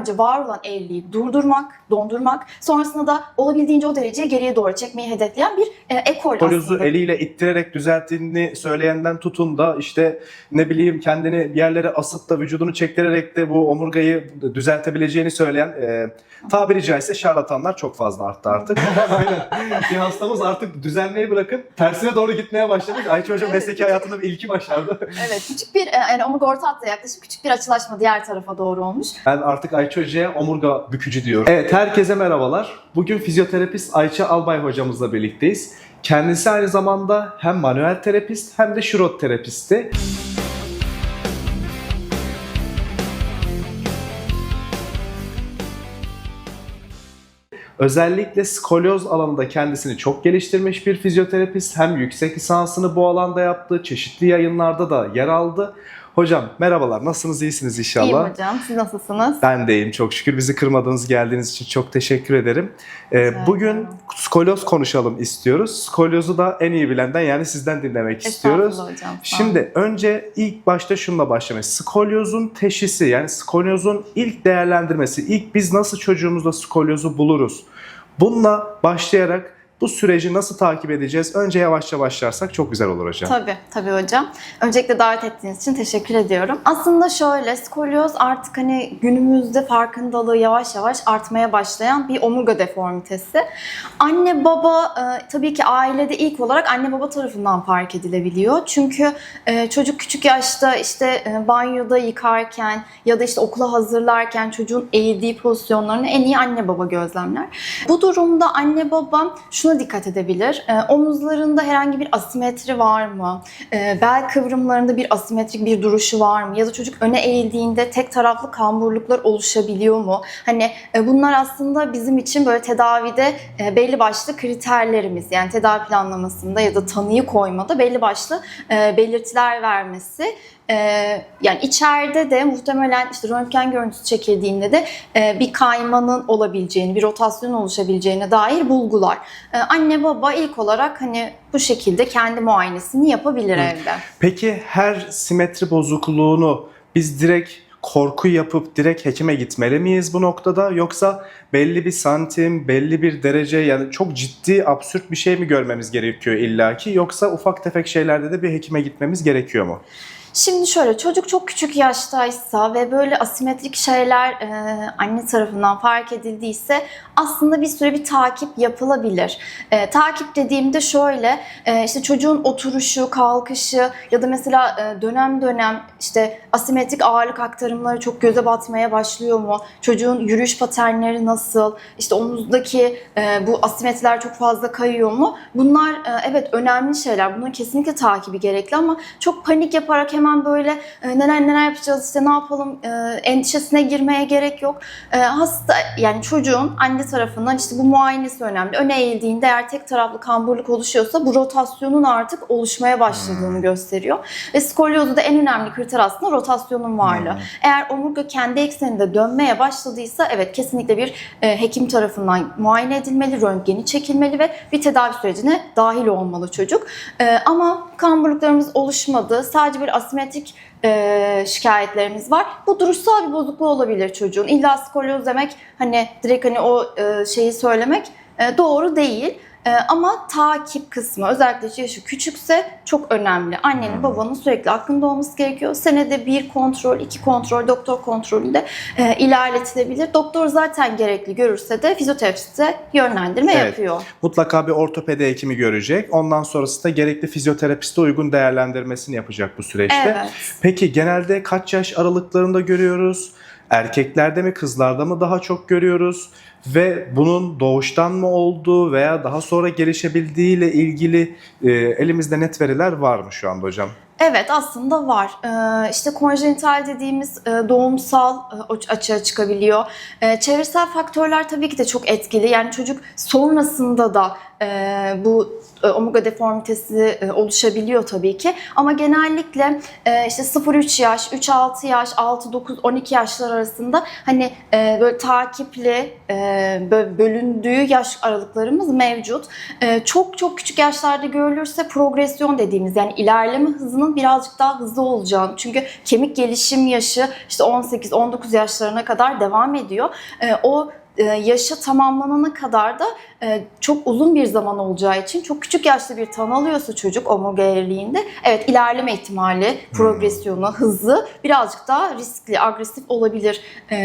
önce var olan evliliği durdurmak, dondurmak, sonrasında da olabildiğince o dereceyi geriye doğru çekmeyi hedefleyen bir e, ekol Kolyozu aslında. eliyle ittirerek düzelttiğini söyleyenden tutun da işte ne bileyim kendini bir yerlere asıp da vücudunu çektirerek de bu omurgayı düzeltebileceğini söyleyen e, tabiri caizse şarlatanlar çok fazla arttı artık. Aynen. bir hastamız artık düzenleyi bırakıp tersine doğru gitmeye başlamış. Ayça Hocam mesleki hayatında bir ilki başardı. Evet, küçük bir e, yani omurga orta hatta yaklaşık küçük bir açılaşma diğer tarafa doğru olmuş. Ben artık Ayça Hoca'ya omurga bükücü diyorum. Evet herkese merhabalar. Bugün fizyoterapist Ayça Albay hocamızla birlikteyiz. Kendisi aynı zamanda hem manuel terapist hem de şurot terapisti. Özellikle skolyoz alanında kendisini çok geliştirmiş bir fizyoterapist. Hem yüksek lisansını bu alanda yaptı, çeşitli yayınlarda da yer aldı. Hocam merhabalar, nasılsınız, iyisiniz inşallah? İyiyim hocam, siz nasılsınız? Ben de iyiyim çok şükür. Bizi kırmadığınız geldiğiniz için çok teşekkür ederim. Ee, bugün skolyoz konuşalım istiyoruz. Skolyozu da en iyi bilenden yani sizden dinlemek istiyoruz. Hocam. Şimdi önce ilk başta şunla başlamayız. Skolyozun teşhisi yani skolyozun ilk değerlendirmesi. ilk biz nasıl çocuğumuzda skolyozu buluruz? Bununla başlayarak bu süreci nasıl takip edeceğiz? Önce yavaşça başlarsak çok güzel olur hocam. Tabii, tabii hocam. Öncelikle davet ettiğiniz için teşekkür ediyorum. Aslında şöyle, skolyoz artık hani günümüzde farkındalığı yavaş yavaş artmaya başlayan bir omurga deformitesi. Anne baba, e, tabii ki ailede ilk olarak anne baba tarafından fark edilebiliyor. Çünkü e, çocuk küçük yaşta işte e, banyoda yıkarken ya da işte okula hazırlarken çocuğun eğildiği pozisyonlarını en iyi anne baba gözlemler. Bu durumda anne baba şuna dikkat edebilir. E, omuzlarında herhangi bir asimetri var mı? E, bel kıvrımlarında bir asimetrik bir duruşu var mı? Ya da çocuk öne eğildiğinde tek taraflı kamburluklar oluşabiliyor mu? Hani e, bunlar aslında bizim için böyle tedavide e, belli başlı kriterlerimiz. Yani tedavi planlamasında ya da tanıyı koymada belli başlı e, belirtiler vermesi. E, yani içeride de muhtemelen işte röntgen görüntüsü çekildiğinde de e, bir kaymanın olabileceğini, bir rotasyon oluşabileceğine dair bulgular. E, anne baba ilk olarak hani bu şekilde kendi muayenesini yapabilir evde. Peki her simetri bozukluğunu biz direkt korku yapıp direkt hekime gitmeli miyiz bu noktada yoksa belli bir santim, belli bir derece yani çok ciddi absürt bir şey mi görmemiz gerekiyor illaki yoksa ufak tefek şeylerde de bir hekime gitmemiz gerekiyor mu? Şimdi şöyle çocuk çok küçük yaştaysa ve böyle asimetrik şeyler e, anne tarafından fark edildiyse aslında bir süre bir takip yapılabilir. E, takip dediğimde şöyle e, işte çocuğun oturuşu, kalkışı ya da mesela e, dönem dönem işte asimetrik ağırlık aktarımları çok göze batmaya başlıyor mu? Çocuğun yürüyüş paternleri nasıl? İşte omuzdaki e, bu asimetriler çok fazla kayıyor mu? Bunlar e, evet önemli şeyler. Bunun kesinlikle takibi gerekli ama çok panik yaparak hemen böyle e, neler neler yapacağız işte ne yapalım e, endişesine girmeye gerek yok. E, hasta yani çocuğun anne tarafından işte bu muayenesi önemli. Öne eğildiğinde eğer tek taraflı kamburluk oluşuyorsa bu rotasyonun artık oluşmaya başladığını gösteriyor. Ve skolyozda en önemli kriter aslında rotasyonun varlığı. Eğer omurga kendi ekseninde dönmeye başladıysa evet kesinlikle bir e, hekim tarafından muayene edilmeli, röntgeni çekilmeli ve bir tedavi sürecine dahil olmalı çocuk. E, ama kamburluklarımız oluşmadı. Sadece bir asimetrik e, şikayetlerimiz var. Bu duruşsal bir bozukluğu olabilir çocuğun. İlla skolyoz demek hani direkt hani o e, şeyi söylemek e, doğru değil. E, ama takip kısmı özellikle yaşı küçükse çok önemli. Annenin babanın sürekli aklında olması gerekiyor. Senede bir kontrol, iki kontrol, doktor kontrolünde e, ilerletilebilir. Doktor zaten gerekli görürse de fizyoterapiste yönlendirme Evet. yapıyor. Mutlaka bir ortopedi hekimi görecek. Ondan sonrası da gerekli fizyoterapiste uygun değerlendirmesini yapacak bu süreçte. Evet. Peki genelde kaç yaş aralıklarında görüyoruz? Erkeklerde mi kızlarda mı daha çok görüyoruz? Ve bunun doğuştan mı olduğu veya daha sonra gelişebildiğiyle ilgili e, elimizde net veriler var mı şu anda hocam? Evet aslında var. Ee, işte konjenital dediğimiz e, doğumsal e, açığa çıkabiliyor. E, çevresel faktörler tabii ki de çok etkili. Yani çocuk sonrasında da bu e, omurga deformitesi e, oluşabiliyor tabii ki. Ama genellikle e, işte 0-3 yaş, 3-6 yaş, 6-9-12 yaşlar arasında hani e, böyle takipli e, böyle bölündüğü yaş aralıklarımız mevcut. E, çok çok küçük yaşlarda görülürse progresyon dediğimiz yani ilerleme hızının birazcık daha hızlı olacağını. Çünkü kemik gelişim yaşı işte 18-19 yaşlarına kadar devam ediyor. E, o e, yaşı tamamlanana kadar da e, çok uzun bir zaman olacağı için çok küçük yaşta bir tanı alıyorsa çocuk omurga eğriliğinde evet ilerleme ihtimali, progresyonu, hızı birazcık daha riskli, agresif olabilir e,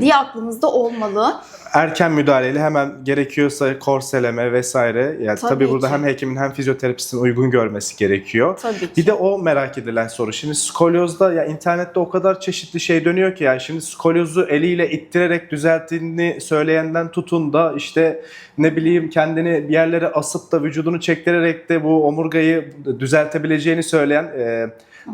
diye aklımızda olmalı. Erken müdahaleyle hemen gerekiyorsa korseleme vesaire. Yani tabii, Tabii burada ki. hem hekimin hem fizyoterapistin uygun görmesi gerekiyor. Tabii ki. Bir de o merak edilen soru. Şimdi skolyozda ya internette o kadar çeşitli şey dönüyor ki yani şimdi skolyozu eliyle ittirerek düzelttiğini söyleyenden tutun da işte ne bileyim kendini bir yerlere asıp da vücudunu çektirerek de bu omurgayı düzeltebileceğini söyleyen e,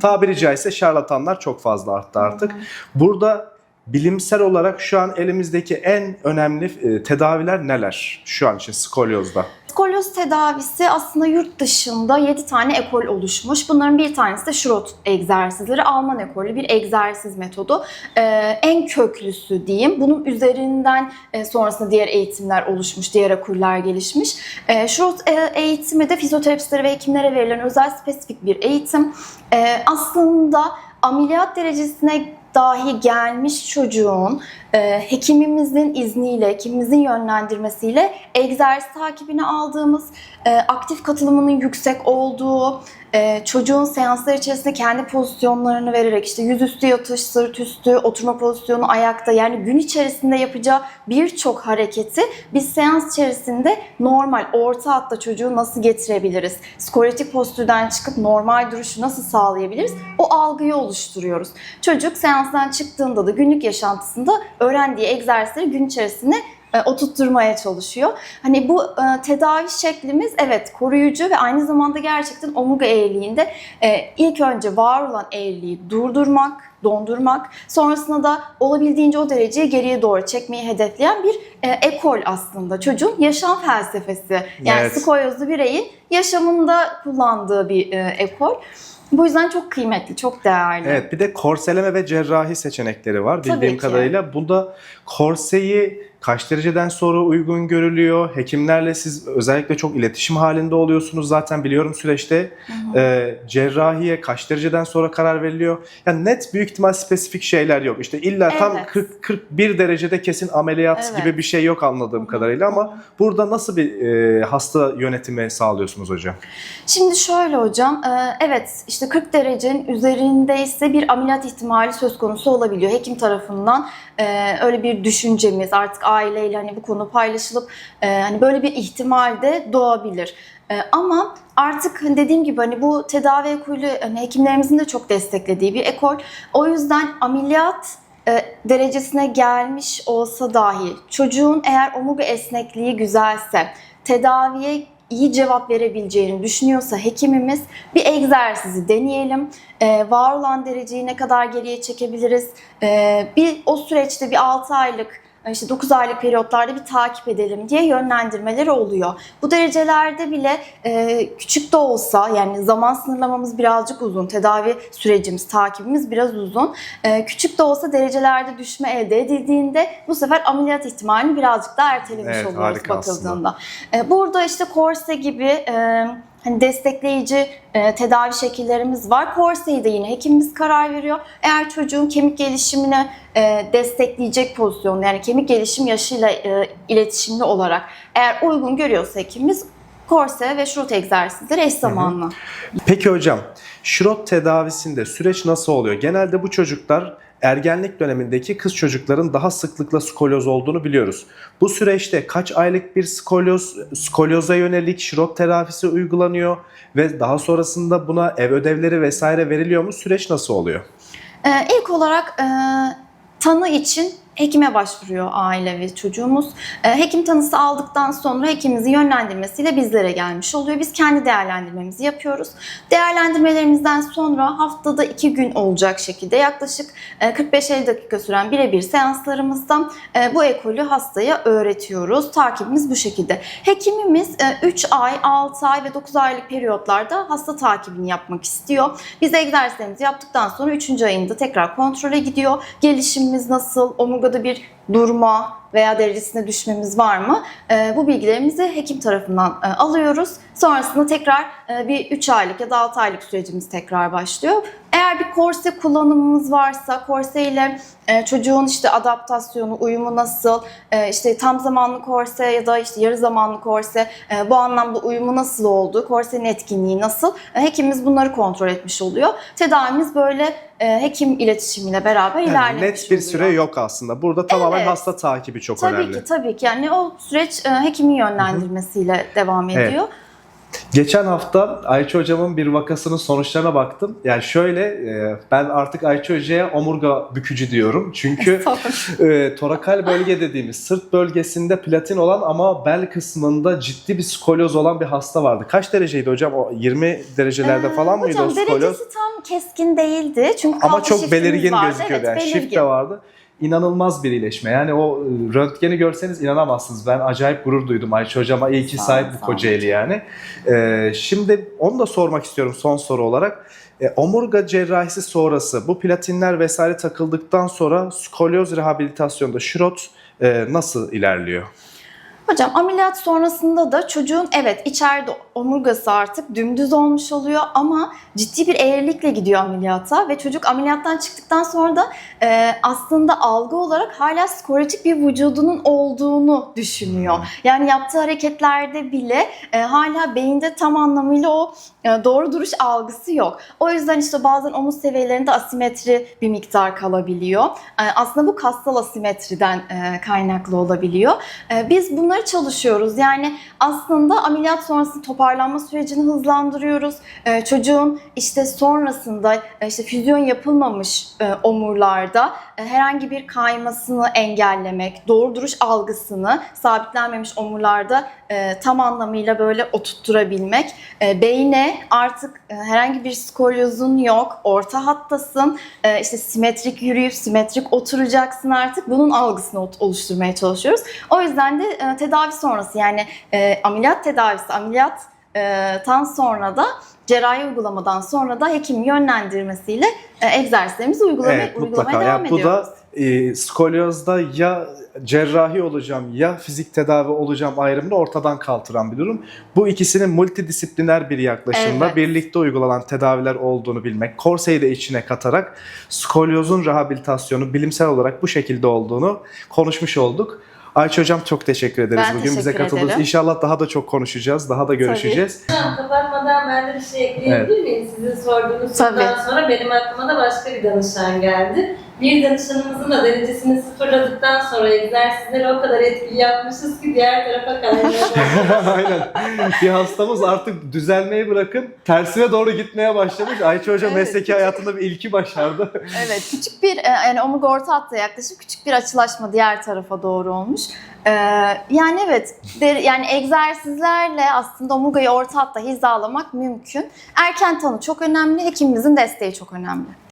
tabiri caizse şarlatanlar çok fazla arttı artık. Burada bilimsel olarak şu an elimizdeki en önemli e, tedaviler neler şu an için skolyozda? Skolyoz tedavisi aslında yurt dışında 7 tane ekol oluşmuş. Bunların bir tanesi de Schrott egzersizleri. Alman ekolü bir egzersiz metodu. Ee, en köklüsü diyeyim. Bunun üzerinden e, sonrasında diğer eğitimler oluşmuş, diğer ekoller gelişmiş. E, Schrott e, eğitimi de fizyoterapistlere ve hekimlere verilen özel spesifik bir eğitim. E, aslında ameliyat derecesine dahi gelmiş çocuğun e, hekimimizin izniyle, hekimimizin yönlendirmesiyle egzersiz takibini aldığımız, e, aktif katılımının yüksek olduğu, e, çocuğun seanslar içerisinde kendi pozisyonlarını vererek işte yüzüstü yatış, sırt üstü, oturma pozisyonu ayakta yani gün içerisinde yapacağı birçok hareketi biz seans içerisinde normal orta hatta çocuğu nasıl getirebiliriz? Skoliotik postürden çıkıp normal duruşu nasıl sağlayabiliriz? O algıyı oluşturuyoruz. Çocuk seanstan çıktığında da günlük yaşantısında öğrendiği egzersizleri gün içerisinde oturtturmaya çalışıyor. Hani bu e, tedavi şeklimiz evet koruyucu ve aynı zamanda gerçekten omurga eğriliğinde e, ilk önce var olan eğriliği durdurmak, dondurmak, sonrasında da olabildiğince o dereceyi geriye doğru çekmeyi hedefleyen bir e, ekol aslında. Çocuğun yaşam felsefesi. Yani Evet. skolyozlu bireyin yaşamında kullandığı bir e, ekol. Bu yüzden çok kıymetli, çok değerli. Evet bir de korseleme ve cerrahi seçenekleri var bildiğim kadarıyla. Bunda korseyi kaç dereceden sonra uygun görülüyor? Hekimlerle siz özellikle çok iletişim halinde oluyorsunuz zaten biliyorum süreçte. Ee, cerrahiye kaç dereceden sonra karar veriliyor? Yani net büyük ihtimal spesifik şeyler yok. İşte illa tam Evet. 40 41 derecede kesin ameliyat Evet. gibi bir şey yok anladığım kadarıyla ama burada nasıl bir e, hasta yönetimi sağlıyorsunuz hocam? Şimdi şöyle hocam, e, evet işte 40 derecenin üzerindeyse bir ameliyat ihtimali söz konusu olabiliyor. Hekim tarafından e, öyle bir düşüncemiz artık aileyle hani bu konu paylaşılıp e, hani böyle bir ihtimal de doğabilir. E, Ama artık hani dediğim gibi hani bu tedavi ekolü hani hekimlerimizin de çok desteklediği bir ekol. O yüzden ameliyat e, derecesine gelmiş olsa dahi çocuğun eğer omurga esnekliği güzelse, tedaviye iyi cevap verebileceğini düşünüyorsa hekimimiz bir egzersizi deneyelim. E, var olan dereceyi ne kadar geriye çekebiliriz? E, bir o süreçte bir 6 aylık işte 9 aylık periyotlarda bir takip edelim diye yönlendirmeleri oluyor. Bu derecelerde bile e, küçük de olsa yani zaman sınırlamamız birazcık uzun, tedavi sürecimiz, takibimiz biraz uzun. E, küçük de olsa derecelerde düşme elde edildiğinde bu sefer ameliyat ihtimalini birazcık daha ertelemiş Evet, oluyoruz bakıldığında. E, burada işte korse gibi e, hani destekleyici e, tedavi şekillerimiz var. Korseyi de yine hekimimiz karar veriyor. Eğer çocuğun kemik gelişimini e, destekleyecek pozisyonda yani kemik gelişim yaşıyla e, iletişimli olarak eğer uygun görüyorsa hekimimiz korse ve şurut egzersizleri eş zamanlı. Peki hocam, şirot tedavisinde süreç nasıl oluyor? Genelde bu çocuklar ergenlik dönemindeki kız çocukların daha sıklıkla skolyoz olduğunu biliyoruz. Bu süreçte kaç aylık bir skolyoz, skolyoza yönelik şirot tedavisi uygulanıyor ve daha sonrasında buna ev ödevleri vesaire veriliyor mu? Süreç nasıl oluyor? Ee, ilk olarak e, tanı için hekime başvuruyor aile ve çocuğumuz. E, Hekim tanısı aldıktan sonra hekimimizin yönlendirmesiyle bizlere gelmiş oluyor. Biz kendi değerlendirmemizi yapıyoruz. Değerlendirmelerimizden sonra haftada iki gün olacak şekilde yaklaşık e, 45-50 dakika süren birebir seanslarımızda e, bu ekolü hastaya öğretiyoruz. Takibimiz bu şekilde. Hekimimiz 3 ay, 6 ay ve 9 aylık periyotlarda hasta takibini yapmak istiyor. Biz egzersizlerimizi yaptıktan sonra 3. ayında tekrar kontrole gidiyor. Gelişimimiz nasıl, omurgada bir durma veya derecesine düşmemiz var mı? Ee, bu bilgilerimizi hekim tarafından e, alıyoruz. Sonrasında tekrar e, bir 3 aylık ya da 6 aylık sürecimiz tekrar başlıyor. Eğer bir korse kullanımımız varsa korse ile e, çocuğun işte adaptasyonu, uyumu nasıl, işte tam zamanlı korse ya da işte yarı zamanlı korse bu anlamda uyumu nasıl oldu, korsenin etkinliği nasıl, hekimimiz bunları kontrol etmiş oluyor. Tedavimiz böyle hekim iletişimiyle beraber Yani ilerlemiş net bir oluyor. süre yok aslında. Burada tamamen Evet. hasta takibi çok Tabii önemli. ki tabii ki. Yani o süreç e, hekimin yönlendirmesiyle devam Evet. ediyor. Geçen hafta Ayça hocamın bir vakasının sonuçlarına baktım. Yani şöyle e, ben artık Ayça hocaya omurga bükücü diyorum. Çünkü e, torakal bölge dediğimiz sırt bölgesinde platin olan ama bel kısmında ciddi bir skolyoz olan bir hasta vardı. Kaç dereceydi hocam? O 20 derecelerde Ee, falan mıydı hocam, o skolyoz? derecesi tam keskin değildi. Çünkü Ama çok belirgin vardı. gözüküyordu. Evet, yani shift belirgin. de vardı. İnanılmaz bir iyileşme. Yani o e, röntgeni görseniz inanamazsınız. Ben acayip gurur duydum Ayça hocama. İyi ki sahip bu. Kocaeli yani. Ee, şimdi onu da sormak istiyorum son soru olarak. E, omurga cerrahisi sonrası bu platinler vesaire takıldıktan sonra skolyoz rehabilitasyonda şirot e, nasıl ilerliyor? Hocam ameliyat sonrasında da çocuğun evet içeride omurgası artık dümdüz olmuş oluyor ama ciddi bir eğrilikle gidiyor ameliyata ve çocuk ameliyattan çıktıktan sonra da e, aslında algı olarak hala skorotik bir vücudunun olduğunu düşünüyor. Yani yaptığı hareketlerde bile e, hala beyinde tam anlamıyla o e, doğru duruş algısı yok. O yüzden işte bazen omuz seviyelerinde asimetri bir miktar kalabiliyor. E, aslında bu kassal asimetriden e, kaynaklı olabiliyor. E, Biz bunları çalışıyoruz. Yani aslında ameliyat sonrası toparlanma sürecini hızlandırıyoruz. E, Çocuğun işte sonrasında e, işte füzyon yapılmamış e, omurlarda e, herhangi bir kaymasını engellemek, doğru duruş algısını sabitlenmemiş omurlarda e, tam anlamıyla böyle oturtturabilmek. E, Beyne artık e, herhangi bir skolyozun yok, orta hattasın, e, işte simetrik yürüyüp simetrik oturacaksın artık. Bunun algısını oluşturmaya çalışıyoruz. O yüzden de e, tedavi sonrası yani e, ameliyat tedavisi, ameliyattan sonra da cerrahi uygulamadan sonra da hekimin yönlendirmesiyle e, egzersizlerimizi uygulamaya, Evet uygulamaya devam Yani bu ediyoruz. da e, skolyozda ya cerrahi olacağım ya fizik tedavi olacağım ayrımını ortadan kaldıran bir durum. Bu ikisinin multidisipliner bir yaklaşımla Evet. birlikte uygulanan tedaviler olduğunu bilmek, korseyi de içine katarak skolyozun rehabilitasyonu bilimsel olarak bu şekilde olduğunu konuşmuş olduk. Ayça Hocam çok teşekkür ederiz Ben bugün bize teşekkür katıldınız. ederim. İnşallah daha da çok konuşacağız, daha da görüşeceğiz. Hocam kapatmadan ben de bir şey ekleyebilir miyim? Sizin sorduğunuz sorudan Tabii. sonra benim aklıma da başka bir danışan geldi. Bir danışanımızın da derecesini sıfırladıktan sonra egzersizleri o kadar etkili yapmışız ki diğer tarafa başladı. Aynen. Bir hastamız artık düzelmeyi bırakın tersine doğru gitmeye başlamış. Ayça Hoca Evet. mesleki hayatında bir ilki başardı. Evet, küçük bir e, yani omurga orta hatta yaklaşık küçük bir açılaşma diğer tarafa doğru olmuş. Ee, yani evet, der- yani egzersizlerle aslında omurgayı orta hatta hizalamak mümkün. Erken tanı çok önemli, hekimimizin desteği çok önemli.